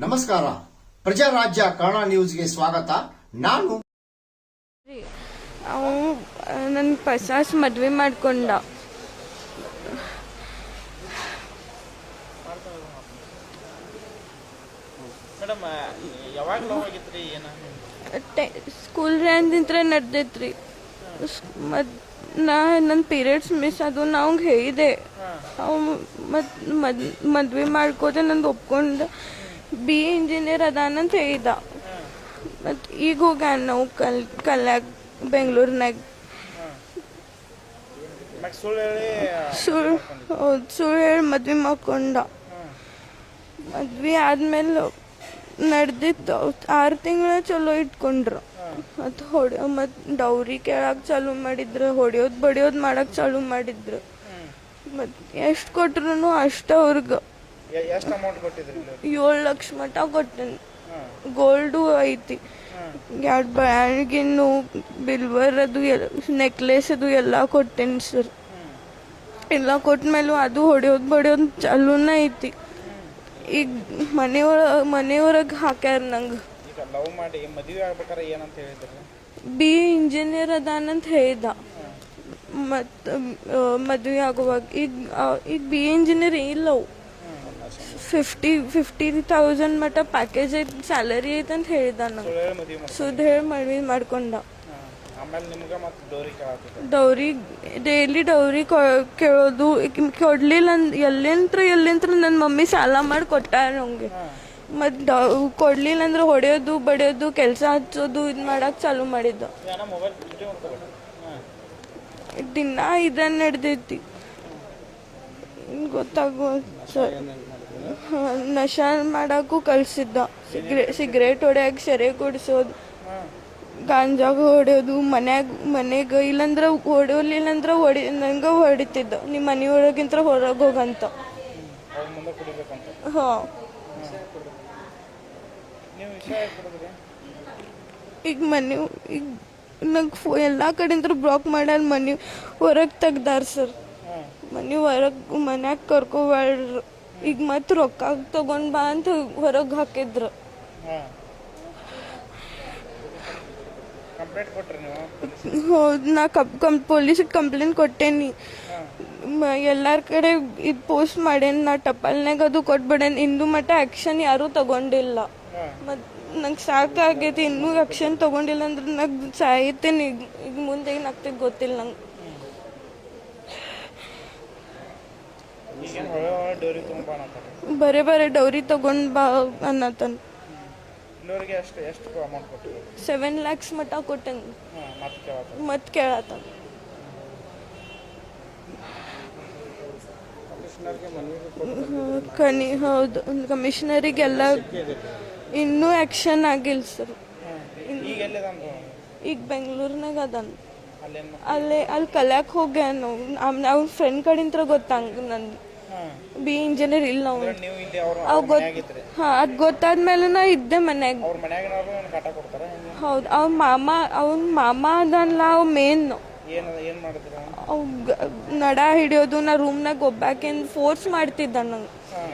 ನಮಸ್ಕಾರ. ಪ್ರಜಾರಾಜ್ಯ ಕನ್ನಡ ನ್ಯೂಸ್ಗೆ ಸ್ವಾಗತ. ನಾನು ಅವು ನನ್ನ ಪಸಾಸ್ ಮದ್ವೆ ಮಾಡ್ಕೊಂಡ. ಮೇಡಮ್ ಯಾವಾಗ ಲವ್ ಆಗಿತ್ರಿ ಏನ? ಸ್ಕೂಲ್ ರ್ಯಾಂದಿಂತ್ರ ನಡ್ದೈತ್ರಿ. ಮತ್ ನಾ ನನ್ನ ಪೀರಿಯಡ್ಸ್ ಮಿಸ್ ಅದು ನಾ ಅವ್ಗೆ ಹೇಳಿದೆ. ಅವ್ ಮತ್ ಮದ್ ಮದ್ವೆ ಮಾಡ್ಕೋದೆ ನಂದು ಒಪ್ಕೊಂಡು. ಬಿ ಎ ಇಂಜಿನಿಯರ್ ಅದಾನಂತ ಹೇಳಿದ. ಮತ್ತು ಈಗ ಹೋಗ್ಯಾನ ನಾವು ಕಲ್ ಕಲ್ಯಾಗ ಬೆಂಗಳೂರಿನಾಗ. ಸುಳ್ಳು ಹೌದು ಸುಳ್ಳು ಹೇಳಿ ಮದ್ವೆ ಮಾಡ್ಕೊಂಡ. ಮದ್ವೆ ಆದ್ಮೇಲೆ ನಡೆದಿತ್ತು. ಆರು ತಿಂಗಳ ಚಲೋ ಇಟ್ಕೊಂಡ್ರು. ಮತ್ತು ಹೊಡೆ ಮತ್ತು ಡೌರಿ ಕೇಳಕ್ಕೆ ಚಾಲು ಮಾಡಿದ್ರು ಹೊಡೆಯೋದು ಬಡಿಯೋದು ಮಾಡಕ್ಕೆ ಚಾಲು ಮಾಡಿದ್ರು. ಮತ್ತು ಎಷ್ಟು ಕೊಟ್ರು ಅಷ್ಟು ಅವ್ರಿಗೆ. ಎಷ್ಟು ಅಮೌಂಟ್ ಕೊಟ್ಟಿದ್ರಿ ಏಳು ಲಕ್ಷ ಮಟ ಕೊಟ್ಟೇನೆ. ಗೋಲ್ಡು ಐತಿ. ಎರಡು ಬ್ಯಾಂಡ್ಗಿನ್ನು ಬಿಲ್ವರ್ ಅದು ಎಲ್ಲ ನೆಕ್ಲೆಸ್ ಅದು ಎಲ್ಲ ಕೊಟ್ಟೇನಿ ಸರ್ ಎಲ್ಲ ಕೊಟ್ಮೇಲೂ ಅದು ಹೊಡೆಯೋದು ಬಡಿಯೋದು ಚಾಲೂನ ಐತಿ. ಈಗ ಮನೆಯೊಳ ಮನೆಯೊಳಗೆ ಹಾಕ್ಯಾರ ನಂಗೆ. ಲವ್ ಮಾಡಿ ಮದುವೆ ಆಗ್ಬೇಕಾರೆ ಏನಂತ ಹೇಳಿದ್ರಿ? ಬಿ ಇಂಜಿನಿಯರ್ ಅದಾನಂತ ಹೇಳ್ದ ಮತ್ತು ಮದುವೆ ಆಗುವಾಗ. ಈಗ ಈಗ ಬಿ ಇಂಜಿನಿಯರ್ ಇಲ್ಲವು ಫಿಫ್ಟಿ ಫಿಫ್ಟಿ ತೌಸಂಡ್ ಮಟ್ಟ ಪ್ಯಾಕೇಜ್ ಐತಿ ಸ್ಯಾಲರಿ ಐತೆ ಅಂತ ಹೇಳಿದ ನಂಗೆ ಸುದ್ ಹೇಳಿ ಮದ್ವೆ ಮಾಡ್ಕೊಂಡ ಡೋರಿ ಡೈಲಿ ಡೌರಿ ಕೇಳೋದು ಕೊಡ್ಲಿಲ್ಲ ಎಲ್ಲಿಂತ್ರ ಎಲ್ಲಿಂತ್ರ ನನ್ನ ಮಮ್ಮಿ ಸಾಲ ಮಾಡಿ ಕೊಟ್ಟಾರ ನಂಗೆ ಮತ್ತು ಕೊಡ್ಲಿಲ್ಲ ಅಂದ್ರೆ ಹೊಡೆಯೋದು ಬಡಿಯೋದು ಕೆಲಸ ಹಚ್ಚೋದು ಇದು ಮಾಡಕ್ಕೆ ಚಾಲು ಮಾಡಿದ್ದು ದಿನ ಇದನ್ನ ನಡೆದೈತಿ ಗೊತ್ತಾಗೋ ಸರ್ ನಶ ಮಾಡಕ್ಕೂ ಕಲ್ಸಿದ್ದ. ಸಿಗ್ರೆ ಸಿಗ್ರೇಟ್ ಹೊಡ್ಯಾಗ ಸೆರೆ ಕೊಡಿಸೋದು. ಗಾಂಜಾಗ ಹೊಡೆಯೋದು, ಮನ್ಯಾಗ ಮನೆಗೆ ಇಲ್ಲಂದ್ರ ಹೊಡೆಯೋಲಿಲ್ಲ ಅಂದ್ರೆ ಹೊಡಿ ನಂಗೆ ಹೊಡಿತಿದ್ದ. ನಿಮ್ಮ ಮನೆ ಒಳಗಿಂತ ಹೊರಗೆ ಹೋಗಂತ. ಹಾಂ. ಈಗ ಮನೆ ಈಗ ನಂಗೆ ಫೋ ಎಲ್ಲ ಕಡೆಯಿಂದ ಬ್ಲಾಕ್ ಮಾಡ್ಯಾರ ಮನೆ ಹೊರಗೆ ತೆಗ್ದಾರ ಸರ್. ಮನೆ ಹೊರಗೆ ಮನ್ಯಾಗ ಕರ್ಕೊಬಾರ್ರು ಈಗ ಮತ್ತೆ ರೊಕ್ಕ ತಗೊಂಡ್ ಬಾ ಅಂತ ಹೊರಗೆ ಹಾಕಿದ್ರು. ಹೌದ್ ನಾ ಕಪ್ ಕಂ ಪೊಲೀಸಿಗೆ ಕಂಪ್ಲೇಂಟ್ ಕೊಟ್ಟೇನಿ. ಎಲ್ಲಾರ ಕಡೆ ಇದು ಪೋಸ್ಟ್ ಮಾಡೇನಿ ನಾ ಟಪಾಲ್ನಾಗ ಅದು ಕೊಟ್ಬಿಡೇನಿ. ಇಂದು ಮಟ್ಟ ಆ್ಯಕ್ಷನ್ ಯಾರೂ ತಗೊಂಡಿಲ್ಲ. ಮತ್ ಮತ್ತು ನಂಗೆ ಸಾಕಾಗೈತಿ ಇನ್ನೂ ಆ್ಯಕ್ಷನ್ ತಗೊಂಡಿಲ್ಲ ಅಂದ್ರೆ ನಂಗೆ ಸಾಯ್ತೇನೆ. ಈಗ ಈಗ ಮುಂದೆ ಏನಾಗ್ತೈತೆ ಗೊತ್ತಿಲ್ಲ ನಂಗೆ ಈಗೇನು ಹೊಳೆ ಹೊಳೆ ಡೋರಿ ತೊಗೊಂಬಾಣ ಅಂತಾರೆ ಬರೇ ಬರೇ ಡೌರಿ ತಗೊಂಡ್ ಬಾ ಅನ್ನತನ್. ಸೆವೆನ್ ಲ್ಯಾಕ್ಸ್ ಮಟ್ಟ ಕೊಟ್ಟಂಗೆ ಮತ್ ಕೇಳತ್ತ ಕನಿ ಹೌದು. ಕಮಿಷನರಿಗೆಲ್ಲ ಇನ್ನೂ ಆಕ್ಷನ್ ಆಗಿಲ್ಲ ಸರ್. ಈಗ ಬೆಂಗಳೂರಿನಾಗ ಅದಾನ. ಅಲ್ಲೇ ಅಲ್ಲಿ ಕಲ್ಯಾಕ್ ಹೋಗ್ಯಾನ ಅವ್ನ. ಫ್ರೆಂಡ್ ಕಡೆಯಿಂದ ಗೊತ್ತಂಗ ನನ್ ಹಾಂ ಬಿ ಇಂಜಿನಿಯರ್ ಇಲ್ಲ ಅವ್ನು ನೀವು ಇಲ್ಲಿ ಅವ್ರ ಅವ್ ಹಾ ಅದ್ ಗೊತ್ತಾದ್ಮೇಲೆ ನಾ ಇದ್ದೆ ಮನ್ಯಾಗ ಅವ್ರ ಮನ್ಯಾಗಿನವ್ರು ಏನು ಕಾಟ ಕೊಡ್ತಾರ ಹೆಂಗೆ? ಹೌದು ಅವ್ನ ಮಾಮ ಅವ್ನ ಮಾಮ ಅದಲ್ಲ ಅವ್ ಮೇನ್ ಏನು ಏನು ಮಾಡಿದ್ರು ಅವ್ ಗ- ನಡ ಹಿಡಿಯೋದು ನಾ ರೂಮ್ನಾಗ ಒಬ್ಬಾಕೇನ್ ಫೋರ್ಸ್ ಮಾಡ್ತಿದ್ದ ನಂಗೆ. ಹಾಂ.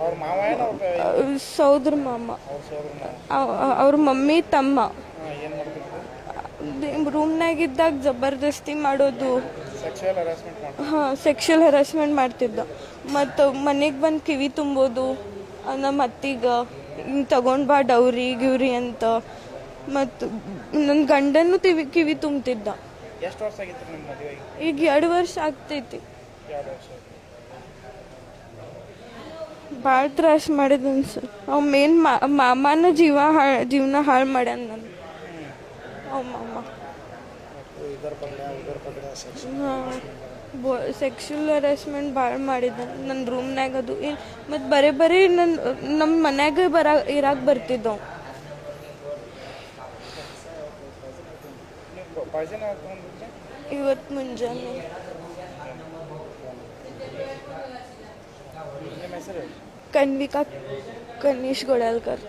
ಅವ್ರ ಮಾವ ಏನು ಅವ್ರ ಸೌದ್ರ ಮಾಮ. ಅವ್ರ ಸೋದ್ರ ಅವ್- ಅವ್- ಅವ್ರ ಮಮ್ಮಿ ತಮ್ಮ. ಹಾಂ ಏನು ಮಾಡ್ತಿದ್ರು? ರೂಮ್ನಾಗ ಇದ್ದಾಗ ಜಬರ್ದಸ್ತಿ ಮಾಡೋದು. ಹಾಂ ಸೆಕ್ಷುಯಲ್ ಹರಾಸ್ಮೆಂಟ್ ಮಾಡ್ತಿದ್ದ. ಮತ್ತು ಮನೆಗೆ ಬಂದು ಕಿವಿ ತುಂಬೋದು ನಮ್ಮ ಅತ್ತಿಗ ಹಿಂಗೆ ತಗೊಂಡ್ ಬಾ ಡೌರಿ ಗಿವ್ರಿ ಅಂತ. ಮತ್ತು ನನ್ನ ಗಂಡನೂ ಕಿವಿ ಕಿವಿ ತುಂಬ್ತಿದ್ದ. ಎಷ್ಟು ವರ್ಷ ಆಗಿತ್ತು ನಿಮ್ಮ ಮದುವೆಗೆ? ಈಗ ಎರಡು ವರ್ಷ ಆಗ್ತೈತಿ. ಭಾಳ ತ್ರಾಸ ಮಾಡಿದ ಸರ್ ಅವ್ ಮೇನ್ ಮಾಮನ ಜೀವ ಹಾಳು ಜೀವನ ಹಾಳು ಮಾಡ್ಯಾನ ನಾನು. ಅವ್ ಮಾಮ. ಸೆಕ್ಷುವಲ್ ಹರಾಸ್ಮೆಂಟ್ ಭಾಳ ಮಾಡಿದ ನನ್ನ ರೂಮ್ನಾಗ ಅದು ಮತ್ತು ಬರೀ ಬರೀ ನನ್ನ ನಮ್ಮ ಮನ್ಯಾಗ ಬರ ಇರಾಕ್ ಬರ್ತಿದ್ದವು ನೀವು ಪಾಯ್ಸನ್ ಹಾಕೊಂಡಿದ್ರಿ ಇವತ್ತು ಮುಂಜಾನೆ ನಿಮ್ಮ ಹೆಸರು ಕನ್ವಿಕಾ ಕನೀಶ್ ಗೊಳಲ್ಕರ್